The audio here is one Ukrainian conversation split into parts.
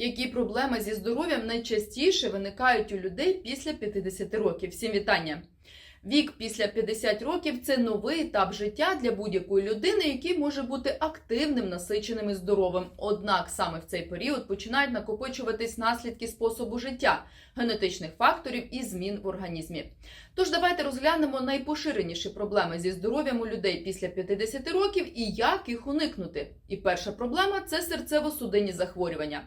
Які проблеми зі здоров'ям найчастіше виникають у людей після 50 років? Всім вітання! Вік після 50 років це новий етап життя для будь-якої людини, який може бути активним, насиченим і здоровим. Однак саме в цей період починають накопичуватись наслідки способу життя, генетичних факторів і змін в організмі. Тож давайте розглянемо найпоширеніші проблеми зі здоров'ям у людей після 50 років і як їх уникнути. І перша проблема це серцево-судинні захворювання.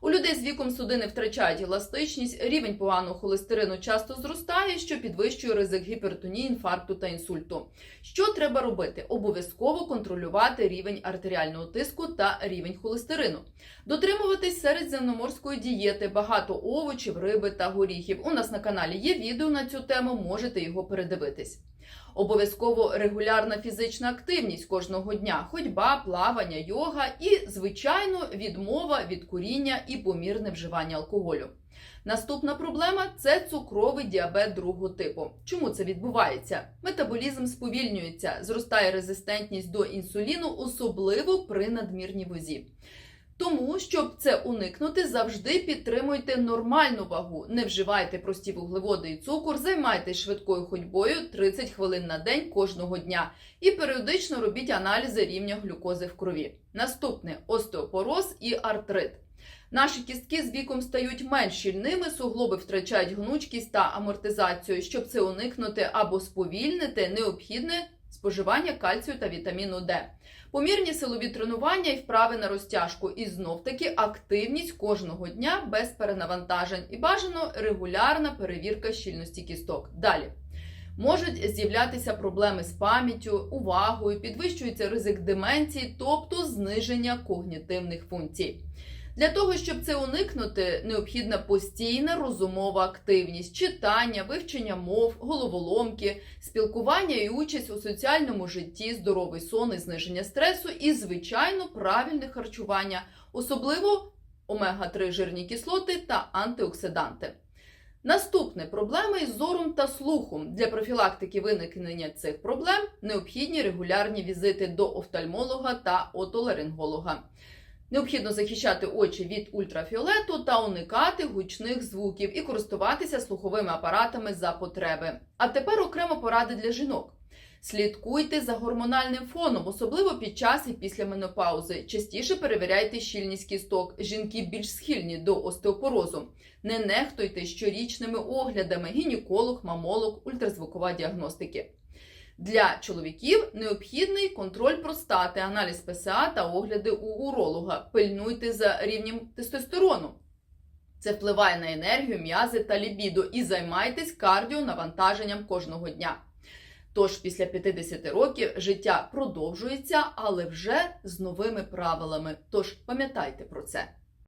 У людей з віком судини втрачають еластичність, рівень поганого холестерину часто зростає, що підвищує ризик гіпертонії, інфаркту та інсульту. Що треба робити? Обов'язково контролювати рівень артеріального тиску та рівень холестерину. Дотримуватись середземноморської дієти, багато овочів, риби та горіхів. У нас на каналі є відео на цю тему, можете його передивитись. Обов'язково регулярна фізична активність кожного дня, ходьба, плавання, йога і, звичайно, відмова від куріння і помірне вживання алкоголю. Наступна проблема це цукровий діабет другого типу. Чому це відбувається? Метаболізм сповільнюється, зростає резистентність до інсуліну, особливо при надмірній вазі. Тому, щоб це уникнути, завжди підтримуйте нормальну вагу. Не вживайте прості вуглеводи і цукор, займайтесь швидкою ходьбою 30 хвилин на день кожного дня і періодично робіть аналізи рівня глюкози в крові. Наступне остеопороз і артрит. Наші кістки з віком стають менш щільними, суглоби втрачають гнучкість та амортизацію. Щоб це уникнути або сповільнити, необхідне споживання кальцію та вітаміну Д. Помірні силові тренування і вправи на розтяжку, і знов таки активність кожного дня без перенавантажень і бажано регулярна перевірка щільності кісток. Далі можуть з'являтися проблеми з пам'яттю, увагою, підвищується ризик деменції, тобто зниження когнітивних функцій. Для того, щоб це уникнути, необхідна постійна розумова активність, читання, вивчення мов, головоломки, спілкування і участь у соціальному житті, здоровий сон і зниження стресу і, звичайно, правильне харчування, особливо омега-3 жирні кислоти та антиоксиданти. Наступне проблеми із зором та слухом. Для профілактики виникнення цих проблем необхідні регулярні візити до офтальмолога та отоларинголога. Необхідно захищати очі від ультрафіолету та уникати гучних звуків і користуватися слуховими апаратами за потреби. А тепер окремо поради для жінок. Слідкуйте за гормональним фоном, особливо під час і після менопаузи. Частіше перевіряйте щільність кісток. Жінки більш схильні до остеопорозу. Не нехтуйте щорічними оглядами гінеколог, мамолог, ультразвукова діагностики. Для чоловіків необхідний контроль простати, аналіз ПСА та огляди у уролога. Пильнуйте за рівнем тестостерону. Це впливає на енергію, м'язи та лібідо і займайтесь кардіонавантаженням кожного дня. Тож після 50 років життя продовжується, але вже з новими правилами. Тож пам'ятайте про це.